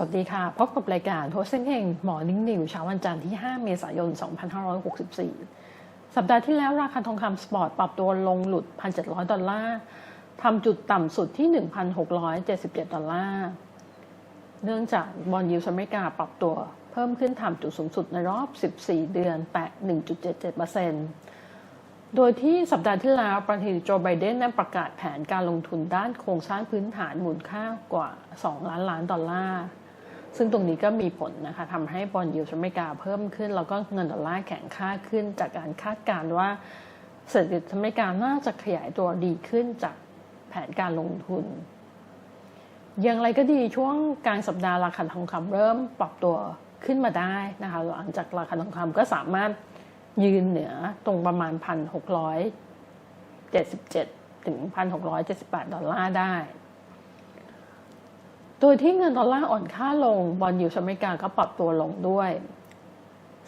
สวัสดีค่ะ พบกับรายการโทเซ็งเฮงหมอนิ่งนิวเช้าวันจันทร์ที่ 5 เมษายน 2564 สัปดาห์ที่แล้วราคาทองคำสปอร์ตปรับตัวลงหลุด 1,700 ดอลลาร์ทำจุดต่ำสุดที่ 1,677 ดอลลาร์เนื่องจากบอลยูสอเมริกาปรับตัวเพิ่มขึ้นทำจุดสูงสุดในรอบ 14 เดือนแตะ 1.77%โดยที่สัปดาห์ที่แล้วประธานาธิบดีโจไบเดนได้ประกาศแผนการลงทุนด้านโครงสร้างพื้นฐานมูลค่ากว่า 2 ล้านล้านดอลลาร์ ซึ่งตรงนี้ก็มีผลนะคะทำให้บอลยูสอเมริกาเพิ่มขึ้น แล้วก็เงินดอลลาร์แข็งค่าขึ้น จากการคาดการณ์ว่าเศรษฐกิจอเมริกาน่าจะขยายตัวดีขึ้นจากแผนการลงทุน อย่างไรก็ดีช่วงกลางสัปดาห์ราคาทองคำเริ่มปรับตัวขึ้นมาได้นะคะหลังจากราคาทองคำก็สามารถยืนเหนือตรงประมาณ 1,677 ถึง 1,678 ดอลลาร์ได้ โดยที่เงินดอลลาร์อ่อนค่าลงบอลยูสอเมริกาก็ปรับตัวลงด้วย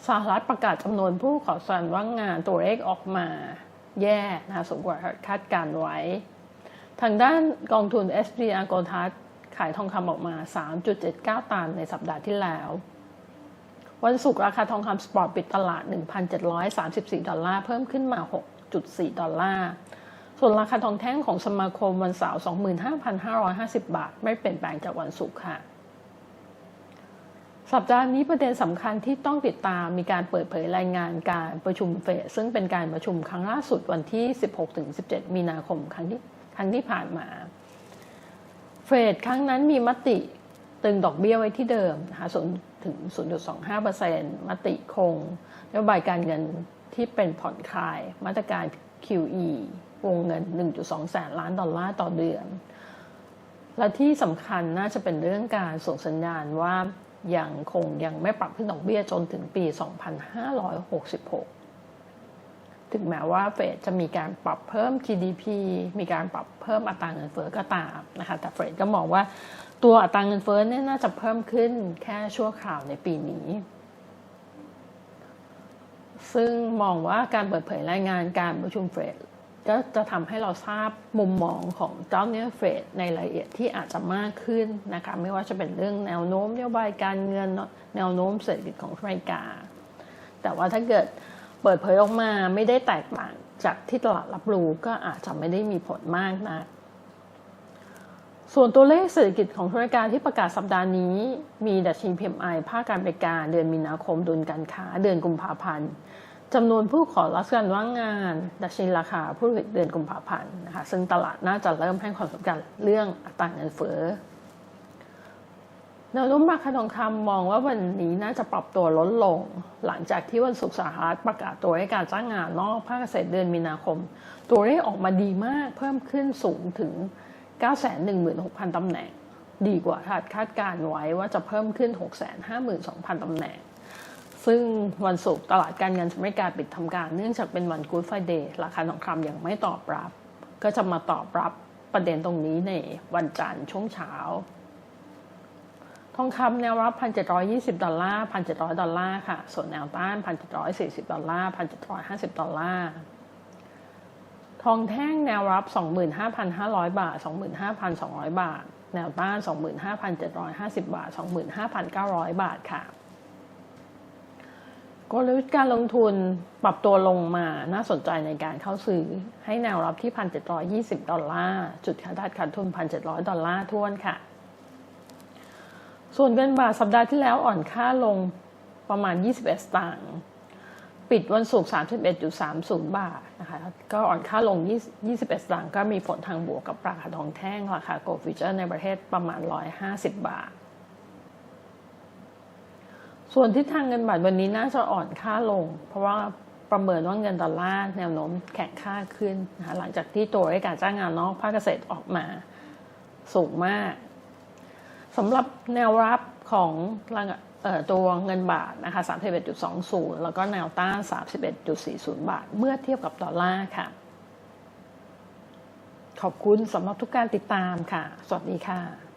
สหรัฐประกาศจำนวนผู้ขอสัญว่างงานตัวเลขออกมา แย่นะสูงกว่าคาดการไว้ ทางด้านกองทุน s p r โกทัสขายทองคำออกมา 3.79 ตันในสัปดาห์ที่แล้ว วันศุกร์ราคาทองคำสปอร์ตปิดตลาด 1,734 ดอลลาร์ เพิ่มขึ้นมา 6.4 ดอลลาร์ ส่วนราคาทองแท่งของสมาคมวันเสาร์ 25,550 บาท ไม่เปลี่ยนแปลงจากวันศุกร์ค่ะ สัปดาห์นี้ประเด็นสำคัญที่ต้องติดตามมีการเปิดเผยรายงานการประชุมเฟดซึ่งเป็นการประชุมครั้งล่าสุดวันที่ 16-17 มีนาคมครั้งที่ครั้งที่ผ่านมาเฟดครั้งนั้นมีมติตึงดอกเบี้ยไว้ที่เดิมนะคะศูนย์ถึง 0.25%มติคงนโยบายการเงินที่เป็นผ่อนคลายมาตรการ QE วงเงิน 1.2 แสนล้านดอลลาร์ต่อเดือน และที่สำคัญน่าจะเป็นเรื่องการส่งสัญญาณว่ายังคงยังไม่ปรับขึ้นดอกเบี้ยจนถึงปี 2566 ถึงแม้ว่าเฟดจะมีการปรับเพิ่ม GDP มีการปรับเพิ่มอัตราเงินเฟ้อก็ตามนะคะ แต่เฟดก็มองว่าตัวอัตราเงินเฟ้อเนี่ยน่าจะเพิ่มขึ้นแค่ชั่วคราวในปีนี้ ซึ่งมองว่าการเปิดเผยรายงานการประชุมเฟด ก็จะทำให้เราทราบมุมมองของเจ้าเนื้อเฟดในรายละเอียดที่อาจจะมากขึ้นนะคะไม่ว่าจะเป็นเรื่องแนวโน้มนโยบายการเงินแนวโน้มเศรษฐกิจของอเมริกา แต่ว่าถ้าเกิดเปิดเผยออกมาไม่ได้แตกต่างจากที่ตลาดรับรู้ก็อาจจะไม่ได้มีผลมากนะส่วนตัวเลขเศรษฐกิจของอเมริกาที่ประกาศสัปดาห์นี้ มีดัชนี PMI ภาคการบริการ เดือนมีนาคมดุลการค้า เดือนกุมภาพันธ์ จำนวนผู้ขอรับการว่างงานดัชนีราคาผู้ผลิตเดือนกุมภาพันธ์นะคะซึ่งตลาดน่าจะเริ่มให้ความสำคัญเรื่องอัตราเงินเฟ้อแนวโน้มราคาทองคำมองว่าวันนี้น่าจะปรับตัวลดลง หลังจากที่วันศุกร์สหรัฐประกาศตัวเลขการจ้างงานนอกภาคเกษตรเดือนมีนาคม ตัวเลขออกมาดีมากเพิ่มขึ้นสูงถึง 916,000ตำแหน่ง ดีกว่าคาดการไว้ว่าจะเพิ่มขึ้น 652,000ตำแหน่ง ซึ่งวันศุกร์ตลาดการเงินอเมริกาปิดทำการ เนื่องจากเป็นวันกู๊ดไฟเดย์ราคาทองคำยังไม่ตอบรับ ก็จะมาตอบรับประเด็นตรงนี้ในวันจันทร์ช่วงเช้า ทองคำแนวรับ 1,720 ดอลลาร์ 1,700 ดอลลาร์ค่ะ ส่วนแนวต้าน 1,740 ดอลลาร์ 1,750 ดอลลาร์ทองแท่งแนวรับ 25,500 บาท 25,200 บาท แนวต้าน 25,750 บาท 25,900 บาทค่ะ กลยุทธ์การลงทุนปรับตัวลงมาน่าสนใจในการเข้าซื้อ ให้แนวรับที่ 1,720 ดอลลาร์ จุดขาดขาดทุน 1,700 ดอลลาร์ทวนค่ะ ส่วนเงินบาทสัปดาห์ที่แล้วอ่อนค่าลงประมาณ 21 สตางค์ปิดวันศุกร์31.30 บาทนะคะ ก็อ่อนค่าลง 21 สตางค์ก็มีผลทางบวกกับราคาทองแท่งราคาโกลด์ฟิเจอร์ในประเทศประมาณ 150 บาท ส่วนทิศทางเงินบาทวันนี้น่าจะอ่อนค่าลง เพราะว่าประเมินว่าเงินดอลลาร์แนวโน้มแข็งค่าขึ้นนะคะหลังจากที่ตัวเลขการจ้างงานนอกภาคเกษตรออกมาสูงมากสำหรับแนวรับของตัวเงินบาทนะคะ31.20 แล้วก็แนวต้าน31.40 บาท เมื่อเทียบกับดอลลาร์ค่ะ ขอบคุณสำหรับทุกการติดตามค่ะ สวัสดีค่ะ